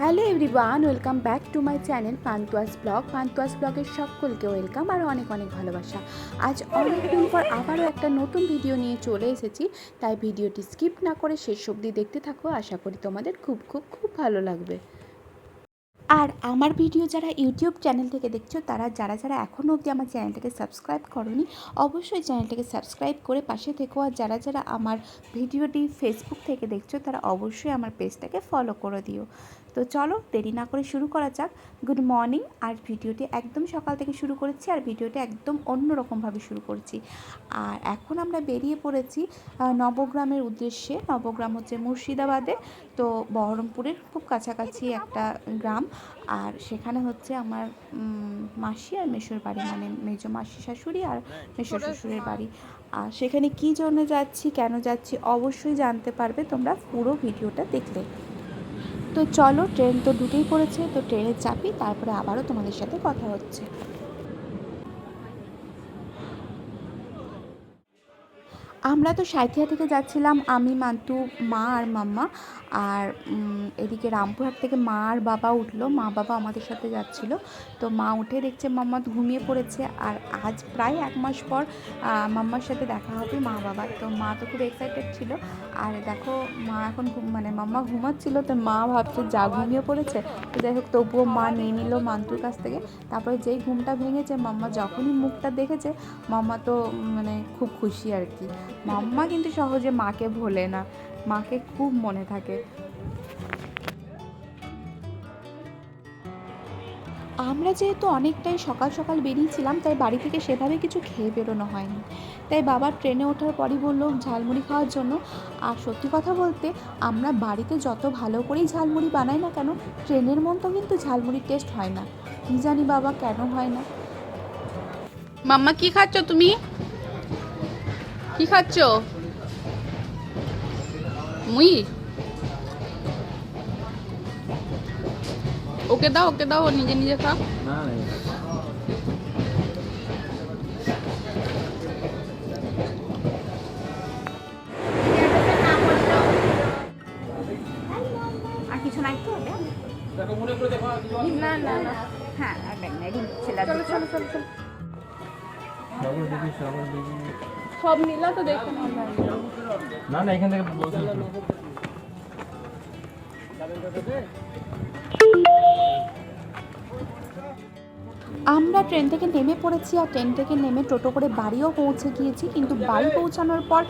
Hello everyone welcome back to my channel Pantua's blog Pantua's ব্লগের সকলকে welcome আর অনেক অনেক ভালোবাসা। আজ অনেকদিন পর আবারও একটা নতুন ভিডিও নিয়ে চলে এসেছি, তাই ভিডিওটি স্কিপ না করে শেষ অবধি দেখতে থাকো। আশা করি তোমাদের খুব খুব খুব ভালো লাগবে। আর আমার ভিডিও যারা ইউটিউব চ্যানেল থেকে দেখছ, তারা যারা যারা এখনও অবধি আমার চ্যানেলটাকে সাবস্ক্রাইব করনি, অবশ্যই চ্যানেলটাকে সাবস্ক্রাইব করে পাশে থেকো। আর যারা যারা আমার ভিডিওটি ফেসবুক থেকে দেখছ, তারা অবশ্যই আমার পেজটাকে ফলো করে দিও। তো চলো দেরি না করে শুরু করা যাক। গুড মর্নিং আর ভিডিওটি একদম সকাল থেকে শুরু করেছি, আর ভিডিওটি একদম অন্য রকমভাবে শুরু করছি। আর এখন আমরা বেরিয়ে পড়েছি নবগ্রামের উদ্দেশ্যে। নবগ্রাম হচ্ছে মুর্শিদাবাদে, তো বহরমপুরের খুব কাছাকাছি একটা গ্রাম। আর সেখানে হচ্ছে আমার মাসি আর মেশোর বাড়ি মানে মেজো মাসি শাশুড়ি আর মেশো শ্বশুরের বাড়ি। আর সেখানে কী জন্য যাচ্ছি, কেন যাচ্ছি, অবশ্যই জানতে পারবে, তোমরা পুরো ভিডিওটা দেখলে। তো চলো, ট্রেন তো ঢুকেই পড়েছে, তো ট্রেনে চাপি তারপরে আবারও তোমাদের সাথে কথা হচ্ছে। আমরা তো সাঁথিয়া থেকে যাচ্ছিলাম, আমি মান্তু মা আর মাম্মা। আর এদিকে রামপুরহাট থেকে মা আর বাবা উঠল। মা, বাবা আমাদের সাথে যাচ্ছিল। তো মা উঠে দেখছে মাম্মা ঘুমিয়ে পড়েছে। আর আজ প্রায় এক মাস পর মাম্মার সাথে দেখা হবে মা, বাবার। তো মা তো খুব এক্সাইটেড ছিল। আর দেখো, মা এখন মানে মাম্মা ঘুমাচ্ছিল, তো মা ভাবছে যা ঘুমিয়ে পড়েছে। তো যাই হোক, তবুও মা নিয়ে নিল মান্তুর কাছ থেকে। তারপরে যেই ঘুমটা ভেঙেছে, মাম্মা যখনই মুখটা দেখেছে, মাম্মা তো মানে খুব খুশি আর কি। মাম্মা কিন্তু সহজে মাকে ভোলে না। মাকে খুব মনে থাকে। আমরা যেহেতু অনেকটাই সকাল সকাল বেরিয়েছিলাম, তাই বাড়ি থেকে সেভাবে কিছু খেয়ে বেরোনো হয়নি। তাই বাবা ট্রেনে ওঠার পরই বলল ঝালমুড়ি খাওয়ার জন্য। আর সত্যি কথা বলতে, আমরা বাড়িতে যত ভালো করেই ঝালমুড়ি বানাই না কেন, ট্রেনের মতো কিন্তু ঝালমুড়ির টেস্ট হয় না। কী জানি বাবা কেন হয় না। মাম্মা কি খাচ্ছ তুমি? কি খাচ্ছ? মুই? ওকে দাও ওকে দাও নিজে নিজে খা আর কিছু নাই তো না না না। হ্যাঁ চলো চলো চলো চলো। সব নিলা তো দেখুন না। না এখান থেকে বলছি আমরা ট্রেন থেকে নেমে পড়েছি আর ট্রেন থেকে নেমে টোটো করে বাড়িও পৌঁছে গিয়েছি। কিন্তু বাড়ি পৌঁছানোর পর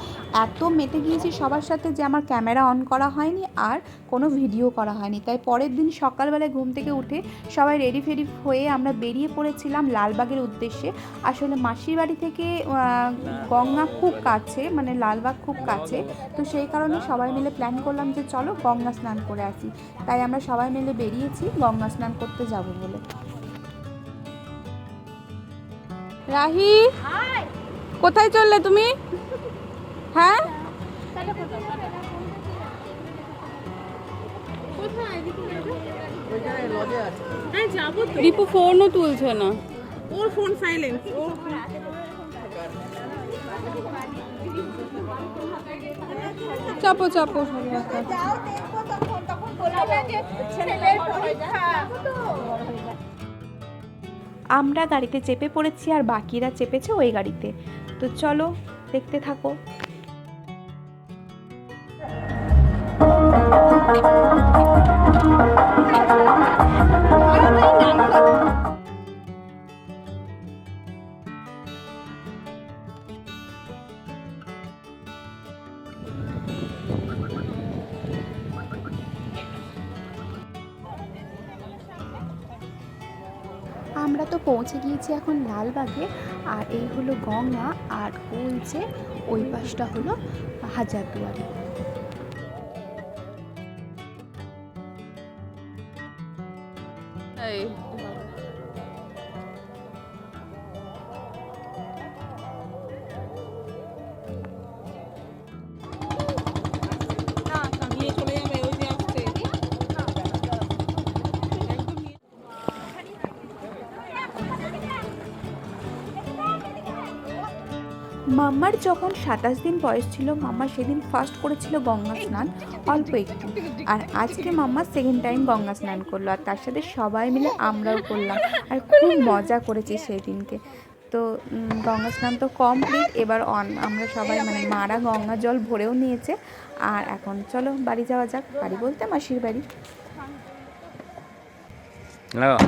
এত মেতে গিয়েছি সবার সাথে যে আমার ক্যামেরা অন করা হয়নি আর কোনো ভিডিও করা হয়নি। তাই পরের দিন সকালবেলায় ঘুম থেকে উঠে সবাই রেডি ফেডি হয়ে আমরা বেরিয়ে পড়েছিলাম লালবাগের উদ্দেশ্যে। আসলে মাসির বাড়ি থেকে গঙ্গা খুব কাছে মানে লালবাগ খুব কাছে। তো সেই কারণে সবাই মিলে প্ল্যান করলাম যে চলো গঙ্গা স্নান করে আসি। তাই আমরা সবাই মিলে বেরিয়েছি গঙ্গা স্নান করতে যাব বলে। রাহি? কোথায় চললে তুমি? হ্যাঁ? রিপু ফোনও তুলছে না। ওর ফোন সাইলেন্ট ও চাপো চাপো। আমরা গাড়িতে চেপে পড়েছি আর বাকিরা চেপেছে ওই গাড়িতে। তো চলো দেখতে থাকো। আমরা তো পৌঁছে গিয়েছি এখন লালবাগে, আর এই হলো গঙ্গা, আর ওই যে ওই পাশটা হলো হাজারদুয়ারি। মাম্মার যখন সাতাশ দিন বয়স ছিল, মাম্মা সেদিন ফার্স্ট করেছিল গঙ্গা স্নান, অল্প একটু। আর আজকে মাম্মা সেকেন্ড টাইম গঙ্গা স্নান করল, আর তার সাথে সবাই মিলে আমরাও করলাম। আর খুব মজা করেছি সেই দিনকে তো গঙ্গা স্নান তো কমপ্লিট এবার অন, আমরা সবাই মানে মারা গঙ্গা জল ভরেও নিয়েছে। আর এখন চলো, বাড়ি যাওয়া যাক, বাড়ি বলতে মাসির বাড়ি। লাগো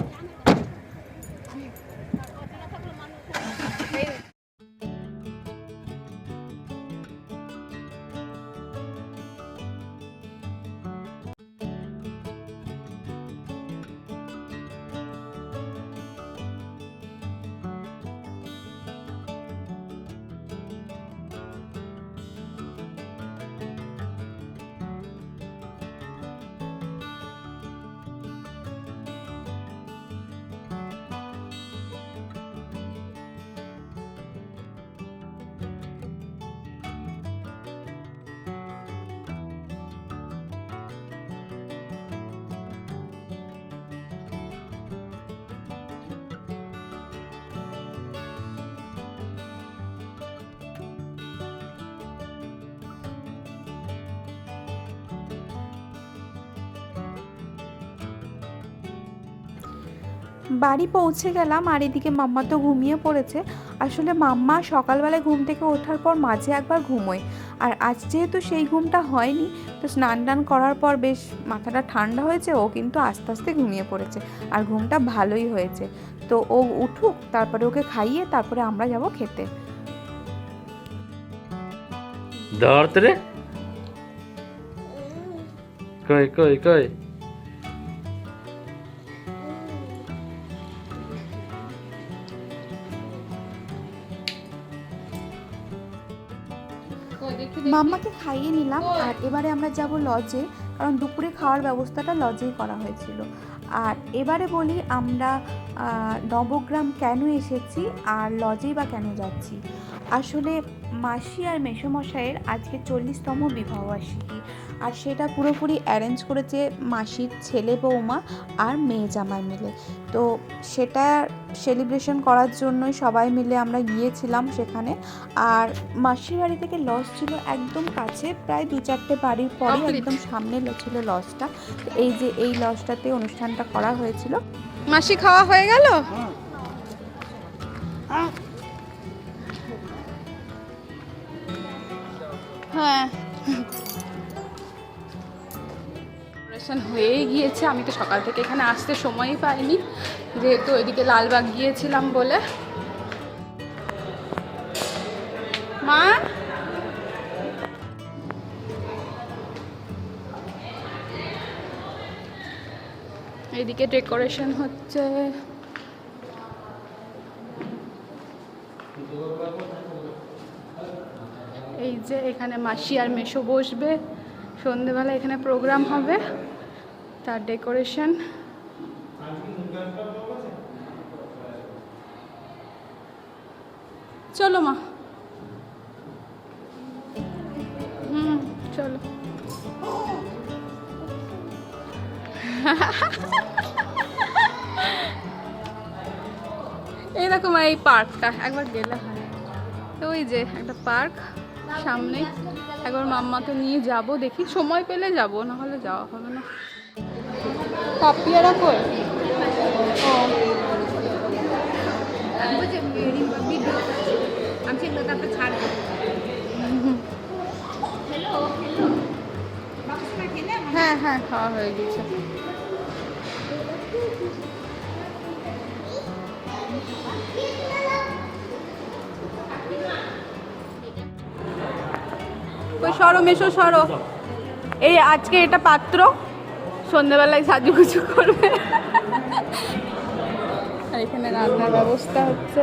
বাড়ি পৌঁছে গেলাম আর এদিকে মাম্মা তো ঘুমিয়ে পড়েছে। আসলে মাম্মা সকালবেলায় ঘুম থেকে ওঠার পর মাঝে একবার ঘুমোয়। আর আজ যেহেতু সেই ঘুমটা হয়নি, তো স্নান টান করার পর বেশ মাথাটা ঠান্ডা হয়েছে, ও কিন্তু আস্তে আস্তে ঘুমিয়ে পড়েছে। আর ঘুমটা ভালোই হয়েছে। তো ও উঠুক, তারপরে ওকে খাইয়ে তারপরে আমরা যাব খেতে। ধরতে রে। কই কই কই? মাম্মাকে খাইয়ে নিলাম আর এবারে আমরা যাব লজে, কারণ দুপুরে খাওয়ার ব্যবস্থাটা লজেই করা হয়েছিল। আর এবারে বলি আমরা নবগ্রাম কেন এসেছি আর লজেই বা কেন যাচ্ছি? আসলে মাসি আর মেসোমশাইয়ের আজকে চল্লিশতম বিবাহবার্ষিকী, আর সেটা পুরোপুরি অ্যারেঞ্জ করেছে মাসির ছেলে বৌমা আর মেয়ে জামাই মিলে। তো সেটা সেলিব্রেশন করার জন্যই সবাই মিলে আমরা গিয়েছিলাম সেখানে। আর মাসির বাড়ি থেকে লজ ছিল একদম কাছে প্রায় দু চারটে বাড়ির পরে একদম সামনে ছিল লজটা তো এই যে এই লজটাতে অনুষ্ঠানটা করা হয়েছিল। মাসি খাওয়া হয়ে গেল? হ্যাঁ। অপারেশন হয়েই গিয়েছে। আমি তো সকাল থেকে এখানে আসতে সময়ই পাইনি। যেহেতু ওইদিকে লালবাগ গিয়েছিলাম বলে। মা? এদিকে ডেকোরেশন হচ্ছে। এই যে এখানে মাসি আর মেশো বসবে। সন্ধেবেলা এখানে প্রোগ্রাম হবে। তার ডেকোরেশন। চলো মা। হুম, চলো। এইরকম এই পার্কটা। একবার গেলে হয়। ওই যে একটা পার্ক সামনে। একবার মাম্মাকে নিয়ে যাব, দেখি। সময় পেলে যাব, না হলে যাওয়া হবে না। পাপিয়ারা কই ও। হ্যাঁ হ্যাঁ খাওয়া হয়ে গেছে। সরো মেশো সরো। এই আজকে এটা পাত্র। সন্ধ্যেবেলায় সাজুগুজু করবে। আর এখানে রান্নার ব্যবস্থা হচ্ছে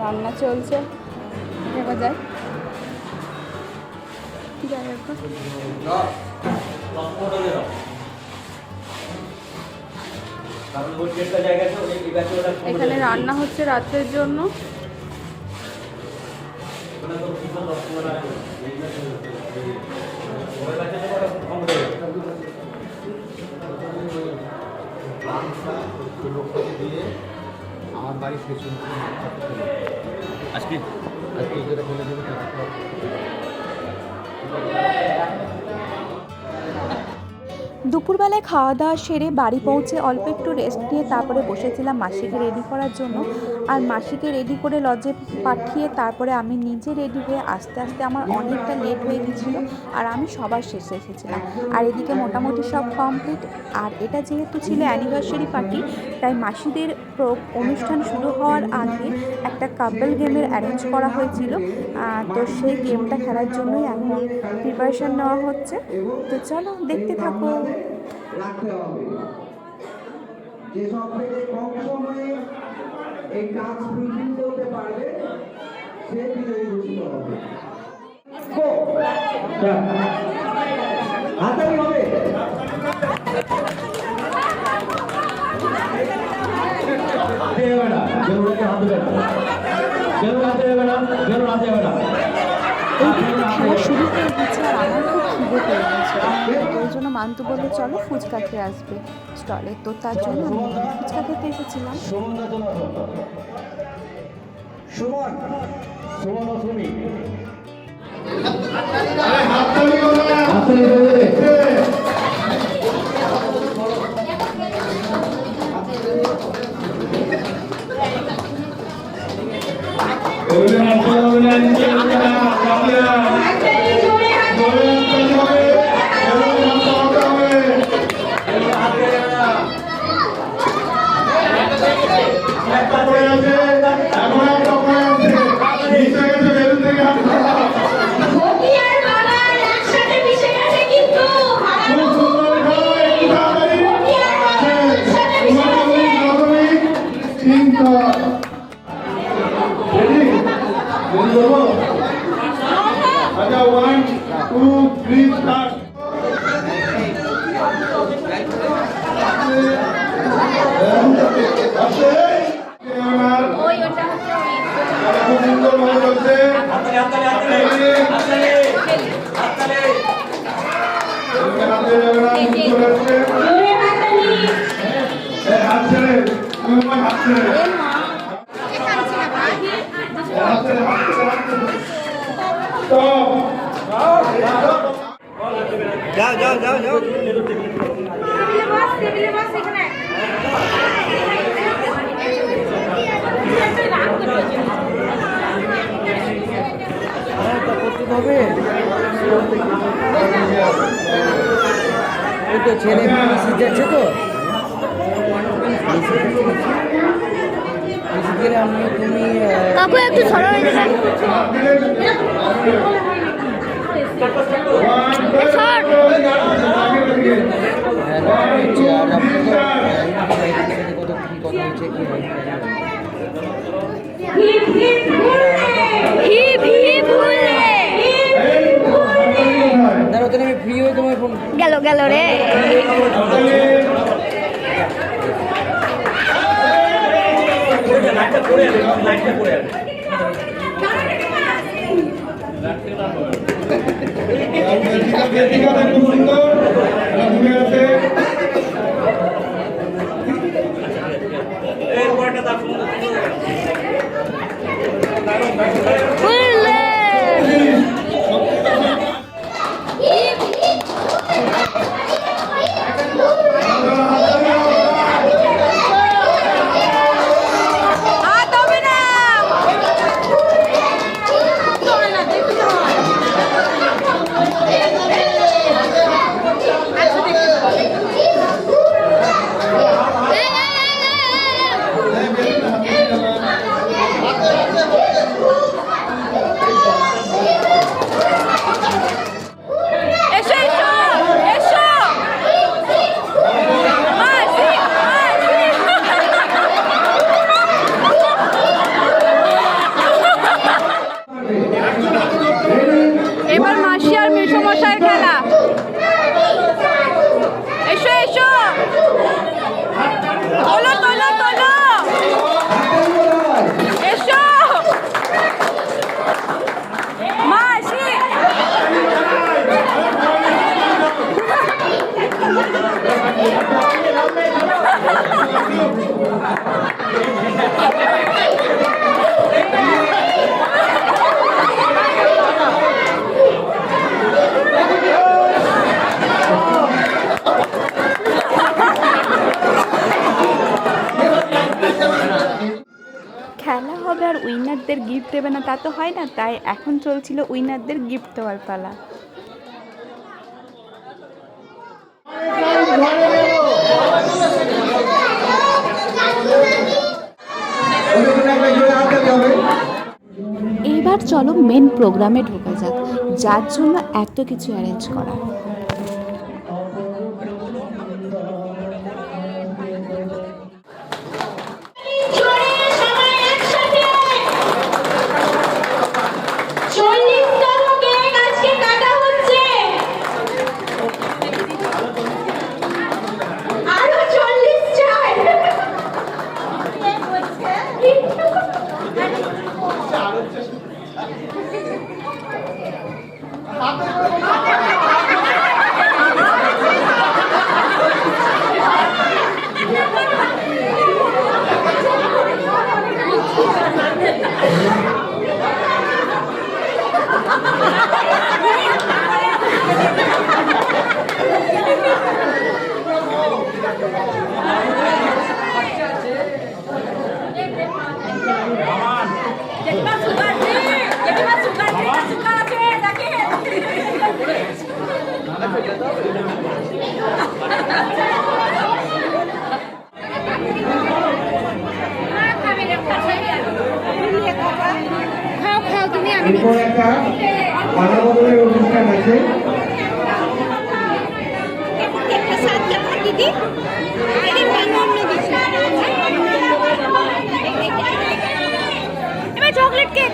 রান্না চলছে। দেখা যায় যাই এখানে রান্না হচ্ছে রাতের জন্য। দুপুরবেলায় খাওয়া দাওয়া সেরে বাড়ি পৌঁছে অল্প একটু রেস্ট নিয়ে তারপরে বসেছিলাম মাসিকে রেডি করার জন্য। আর মাসিকে রেডি করে লজে পাঠিয়ে তারপরে আমি নিজে রেডি হয়ে আস্তে আস্তে আমার অনেকটা লেট হয়ে গেছিল আর আমি সবার শেষে এসেছিলাম। আর এদিকে মোটামুটি সব কমপ্লিট আর এটা যেহেতু ছিল অ্যানিভার্সারি পার্টি তাই মাসিদের অনুষ্ঠান শুরু হওয়ার আগে একটা কাপল গেমের অ্যারেঞ্জ করা হয়েছিল। তো সেই গেমটা খেলার জন্যই এখন প্রিপারেশন নেওয়া হচ্ছে। তো চলো দেখতে থাকো। রাখতে হবে যে সব থেকে কম সময়ে এই কাজ ফুলফিল করতে পারবে সে বিজয়ী ঘোষিত হবে! হাতালি হবে। না হাতে না। হাতে না। হাতে না। শুরু গেছে আর পেয়ে গেছে ওই জন্য মান্তু বলল চলো ফুচকা খেয়ে আসবে স্টলে তো তার জন্য আমি ফুচকা খেতে এসেছিলাম। সুমন বস টেবিলে বস এখানে এই তো ছেলে মিশে যাচ্ছে তো। গেলে আমি তুমি কাকু একটু সরো হয়ে যাবে দেবে না, তা তো হয় না। তাই এখন চলছিল উইনারদের গিফট দেওয়ার পালা। এবার চলো মেন প্রোগ্রামে ঢোকা যাক, যার জন্য এত কিছু অ্যারেঞ্জ করা চল্লিশতম কেক আজকে কাটা হচ্ছে আরও চল্লিশ চাই এরপর একটা মানবতার অনুষ্ঠান আছে দিদি এবার চকলেট কেক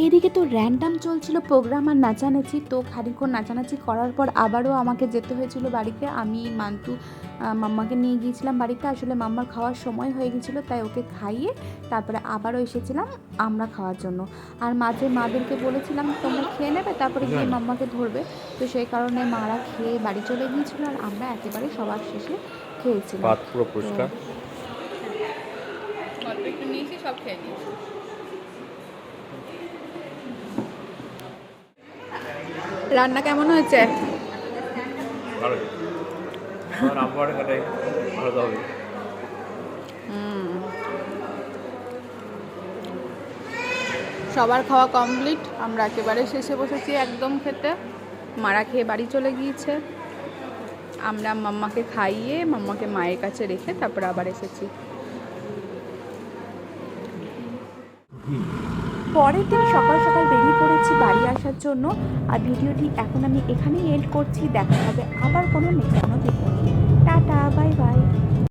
এইদিকে তো র্যান্ডাম চলছিল প্রোগ্রাম আর নাচানাচি। তো খানিক্ষণ নাচানাচি করার পর আবারও আমাকে যেতে হয়েছিল বাড়িতে। আমি মান্তু মাম্মাকে নিয়ে গিয়েছিলাম বাড়িতে। আসলে মাম্মার খাওয়ার সময় হয়ে গেছিল তাই ওকে খাইয়ে তারপরে আবারও এসেছিলাম আমরা খাওয়ার জন্য। আর মাঝে মাদেরকে বলেছিলাম তোমরা খেয়ে নেবে তারপরে গিয়ে মাম্মাকে ধরবে। তো সেই কারণে মারা খেয়ে বাড়ি চলে গিয়েছিল আর আমরা একেবারে সবার শেষে খেয়েছিলাম। পুরো পরিষ্কার? অল্প একটু নিয়েছি সব খেয়ে নিয়েছি। রান্না কেমন হয়েছে? ভালো। ভালো হবে। সবার খাওয়া কমপ্লিট। আমরা একেবারে শেষে বসেছি একদম খেতে। মারা খেয়ে বাড়ি চলে গিয়েছে। আমরা মাম্মাকে খাইয়ে মাম্মাকে মায়ের কাছে রেখে তারপর আবার এসেছি। পরের দিন সকাল সকাল বেরিয়ে পড়েছি বাড়ি আসার জন্য। আর ভিডিওটি এখন আমি এখানেই এন্ড করছি। দেখা হবে আবার কোনো নেক্সট কোনো ভিডিও টাটা বাই বাই